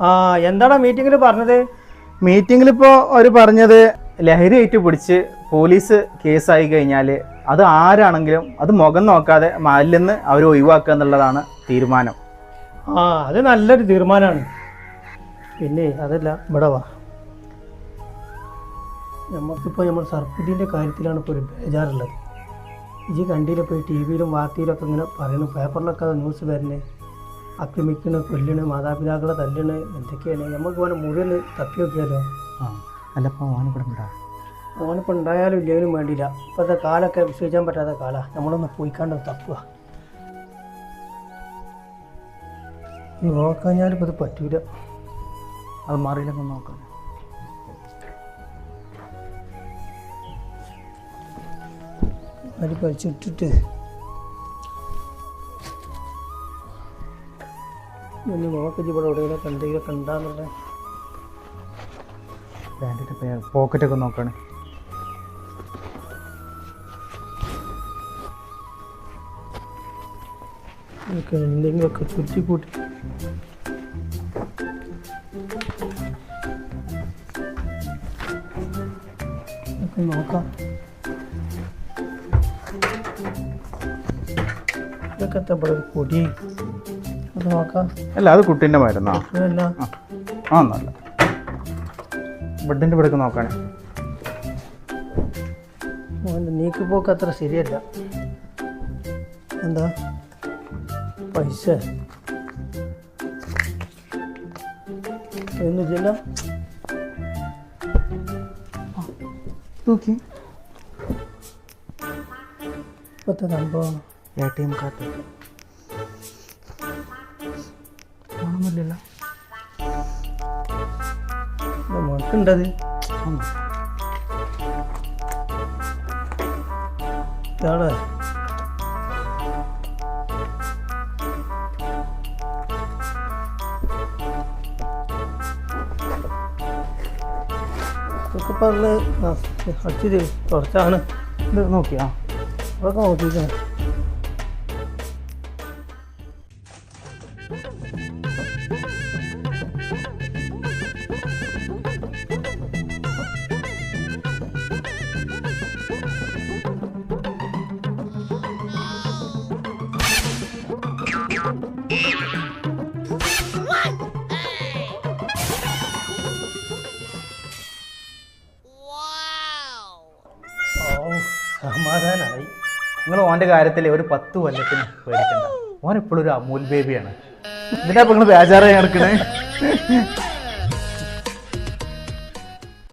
ആ എന്താടാ മീറ്റിംഗിൽ പറഞ്ഞത്? മീറ്റിംഗിൽ ഇപ്പോൾ അവർ പറഞ്ഞത് ലഹരിയായിട്ട് പിടിച്ച് പോലീസ് കേസായി കഴിഞ്ഞാൽ അത് ആരാണെങ്കിലും അത് മുഖം നോക്കാതെ മാലിന്ന് അവർ ഒഴിവാക്കുക എന്നുള്ളതാണ് തീരുമാനം. ആ അത് നല്ലൊരു തീരുമാനമാണ് പിന്നെ അതല്ല ഇവിടെ വാ. നമുക്കിപ്പോൾ നമ്മൾ സർപ്പത്തിന്റെ കാര്യത്തിലാണ് ഇപ്പോൾ ഒരു ബേജാറുള്ളത്. ഈ കണ്ടിയിൽ പോയി ടി വിയിലും വാർത്തയിലൊക്കെ ഇങ്ങനെ പറയുന്നു പേപ്പറിലൊക്കെ അത് ന്യൂസ് വരുന്നത് ആക്രമിക്കണ് കൊല്ലണ് മാതാപിതാക്കളെ തല്ലണ് എന്തൊക്കെയാണ്? നമുക്ക് ഓനെ മുഴുവൻ തപ്പി നോക്കിയാലോ ആ അല്ല അപ്പോൾ ഓനിപ്പോൾ ഓനിപ്പോൾ ഉണ്ടായാലും ഇല്ലെങ്കിലും വേണ്ടിയില്ല. ഇപ്പോഴത്തെ കാലൊക്കെ വിശ്വസിക്കാൻ പറ്റാത്ത കാലാണ് നമ്മളൊന്ന് പോയിക്കാണ്ട് തപ്പുക നോക്കാഞ്ഞാലിപ്പോൾ ഇത് പറ്റൂല. അത് മാറിയില്ലെങ്കിൽ നോക്കാം. കഴിച്ചിട്ടിട്ട് ഒന്ന് നോക്കി ഇവിടെ എവിടെയെങ്കിലും എന്തെങ്കിലുമൊക്കെ കണ്ടാന്നുള്ളത് പാന്റിന്റെ പോക്കറ്റൊക്കെ നോക്കണ. ഒക്കെ എന്തെങ്കിലുമൊക്കെ കൂട്ടി. ഒക്കെ നോക്കാം. ഇതൊക്കെ ഇവിടെ പൊടി അത് നോക്കാം. അല്ല അത് കുട്ടീന്റെ മരുന്നാ. ആ നല്ല ബെഡിന്റെ ബെഡിന്റെ ഇവിടേക്ക് നോക്കുകയാണ് ഓന്റെ നീക്കുപോക്ക് അത്ര ശരിയല്ല. എന്താ? പൈസ. ഇപ്പോഴത്തെ സംഭവം. A T M card. അടിച്ചു തരും കുറച്ചാണ് ഇത് നോക്കിയാ? അതൊക്കെ നോക്കിക്കാം ഓ സമാധാനായി. നിങ്ങൾ ഓന്റെ കാര്യത്തിൽ ഒരു പത്ത് കൊല്ലത്തിന് പേടിക്കണ്ട. ഓൻ എപ്പോഴും ഒരു അമൂൽ ബേബിയാണ് ഇതിനാ നിങ്ങൾ ബേജാറായി നടക്കണേ.